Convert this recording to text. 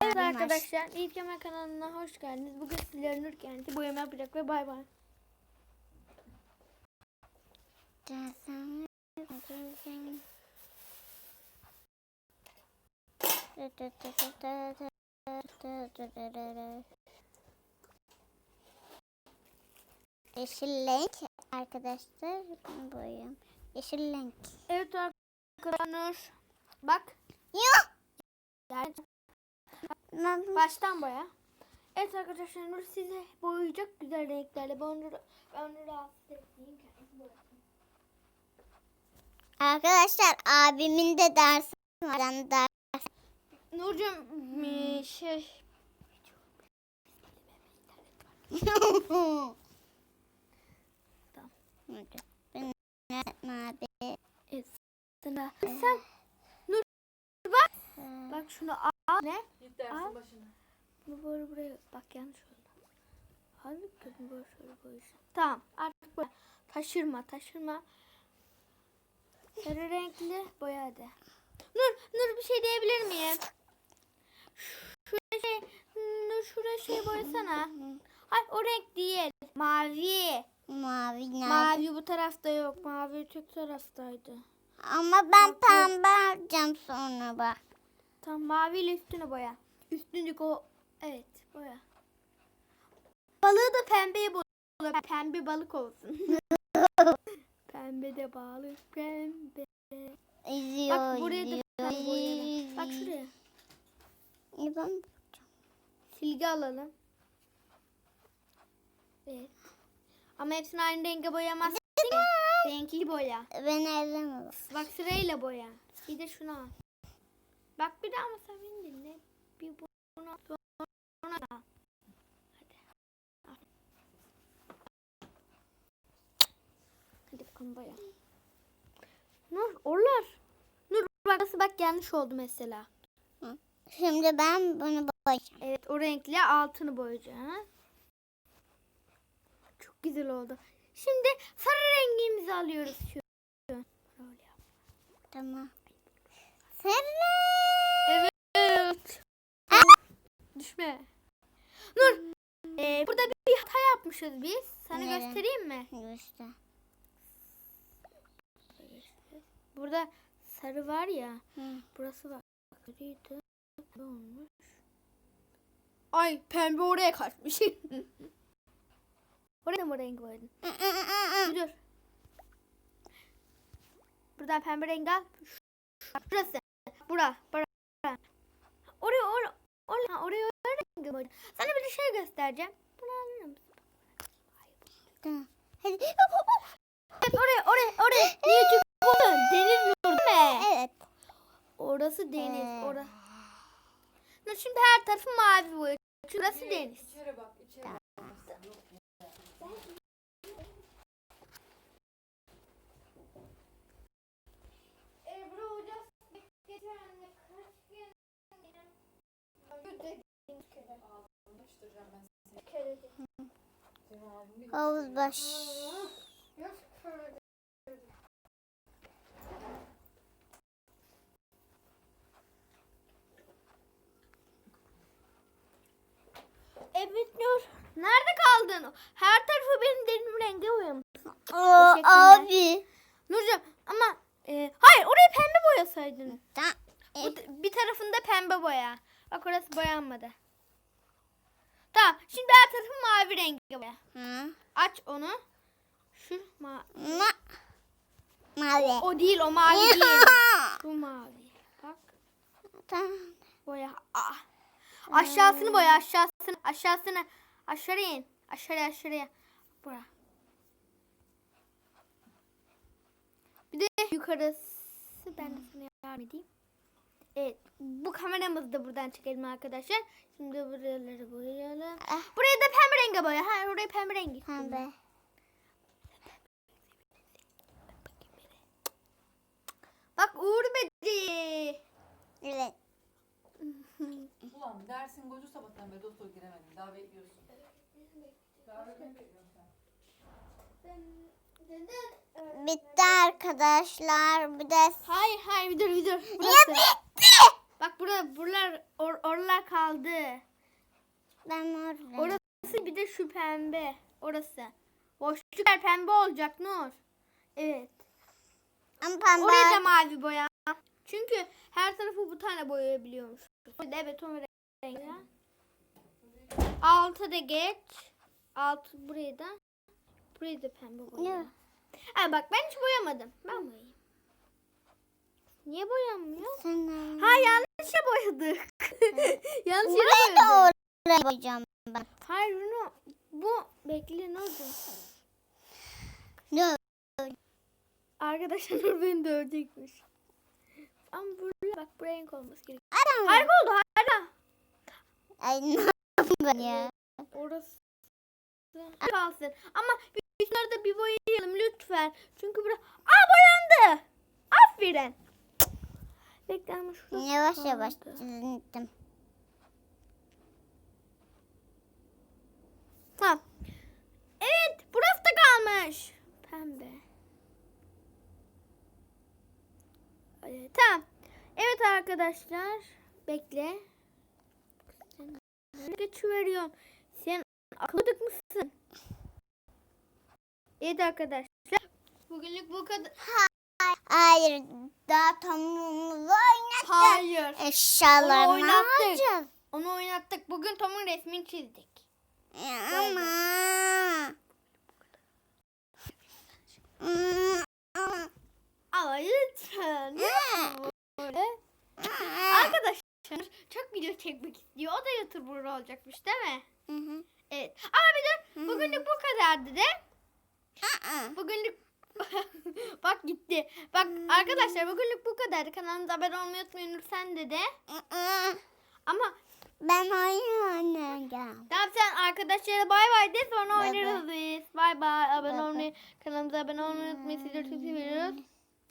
Evet arkadaşlar İlk Yemek kanalına hoş geldiniz. Bugün sizlere Nur kendisi boyama yapacak ve bay bay. Yeşil renk arkadaşlar boyum. Yeşil renk. Evet arkadaşlar. Bak. Yok. Ben- baştan boya. Evet arkadaşlar Nur size boyayacak güzel renklerle. Ben onu, ben onu rahatsız etmeyeyim. kendisi boyasın. Arkadaşlar abimin de dersi var. Yani ders. Nurcum mi şey Ben abi. Sen. Bak şunu al. Ne? Git dersin Al. başına. Bunu böyle buraya bak yanlış oldu. Hadi kadın böyle şöyle koyacağım. Tamam artık boya. Taşırma taşırma. Sarı renkli boya hadi. Nur, Nur bir şey diyebilir miyim? Şuraya şey, Nur şuraya şey boyasana. Hayır o renk değil. Mavi. Mavi nerede? Mavi bu tarafta yok. Mavi öteki taraftaydı. Ama ben pembe alacağım sonra bak. Tamam maviyle üstüne boya. Üstündeki o evet boya. Balığı da pembeye boya. Pembe balık olsun. pembe de balık pembe. İzliyor. Bak buraya da pembe boyayalım. Bak şuraya. İyi, Ben Silgi alalım. Evet. Ama hepsini aynı renge boyamazsın. Renkli boya. ben bak. Bak sırayla boya. Bir de şunu al. Bak bir daha ama sen dinle. Bir bunu sonra da. Hadi. Hadi bakalım boya. Nur oralar. Nur bak nasıl bak yanlış oldu mesela. Şimdi ben bunu boyayacağım. Evet o renkli altını boyayacağım. Çok güzel oldu. Şimdi sarı rengimizi alıyoruz şu. Tamam. Sarı. Evet. Düşme. Nur. ee, burada bir hata yapmışız biz. Sana Nere? göstereyim mi? İşte. Burada sarı var ya. Hı. Burası var. Olmuş? Ay pembe oraya kaçmış. oraya mı renk? Bir dur. Buradan pembe rengi al. Burası. Bura. Bura. Oraya oraya. Oraya, ha, oraya boyadın. Sana bir şey göstereceğim. Bunu alır mısın? Tamam. Hadi. Oraya oraya oraya. Niye çünkü burada deniz yok değil mi? Evet. Orası deniz. Ee. Orası. Şimdi her tarafı mavi boya. Şurası deniz. İçeri bak, içeri bak. Havuz baş. Evet Nur. Nerede kaldın? Her tarafı benim denim renge şekilde. abi. Nurcan ama e, hayır orayı pembe boyasaydın. Bu- bir tarafında pembe boya. Bak orası boyanmadı. Tamam şimdi her tarafı mavi rengi. Hı. Aç onu. Şu ma Ma mavi. o değil o mavi değil. Bu mavi. Bak Tamam. boya. Ah. Aşağısını boya aşağısını aşağısını aşağı in. Aşağıya aşağıya. Bura. Bir de yukarısı ben de sana yardım edeyim. Evet bu kameramızı da buradan çekelim arkadaşlar. Şimdi buraları boyayalım. Ah. Buraya da pembe rengi boya. Ha oraya pembe rengi. Pembe. Bak Uğur Bedi. Evet. Ulan dersin koca sabahtan beri doktor giremedim. Daha bekliyorsun. Daha bekliyorsun sen. Bitti arkadaşlar. Bir de Hayır hayır bir dur bir dur. Niye Burası. bitti? Bak. Nur buralar or, oralar kaldı. Ben orada. Orası bir de şu pembe. Orası. Boşluklar pembe olacak Nur. Evet. Ama pembe. Oraya da mavi boya. Çünkü her tarafı bu tane boyayabiliyormuş. Evet onu rengi. Altı da geç. Altı burayı da. Burayı da pembe boya. Ay bak ben hiç boyamadım. Ben boyayayım. Niye boyanmıyor? Sen Ha yanlış yere boyadık. yanlış yere Buraya da boyadık. oraya koyacağım ben. Hayır bunu bu bekle ne oldu? Dur. Arkadaşlar Nur beni dövecekmiş. Ama burada bak bu renk olması gerekiyor. Adam. Harika oldu harika. Ay ne yapayım ya? Orası kalsın. Ama biz orada bir boyayalım lütfen. Çünkü bura... Aa boyandı. Aferin. Bekle ama şurası Yavaş yavaş kaldı. çizdim. Tamam. Evet burası da kalmış. Pembe. Evet, tamam. Evet arkadaşlar. Bekle. Sen geçiveriyorum. Sen akıllık mısın? Evet arkadaşlar. Bugünlük bu kadar. Hayır daha tamamımızı oynattık. Hayır. Onu Eşyalarını oynattık. alacağız. Onu oynattık. Bugün Tom'un resmini çizdik. Ya Ama. Ama. Lütfen. Böyle. Arkadaşlar çok video çekmek istiyor. O da YouTuber olacakmış değil mi? Hı hı. Evet. Ama bir de bugünlük bu kadardı de. Bugünlük Bak gitti. Bak arkadaşlar bugünlük bu kadardı. Kanalımıza abone olmayı unutmayın. Nur sen de de. Aa. Ama Ben oyun oynayacağım. tamam sen arkadaşlara bay bay de sonra oynarız biz. Bay bay. Abone olmayı, kanalımıza abone olmayı unutmayın. Sizleri çok seviyoruz.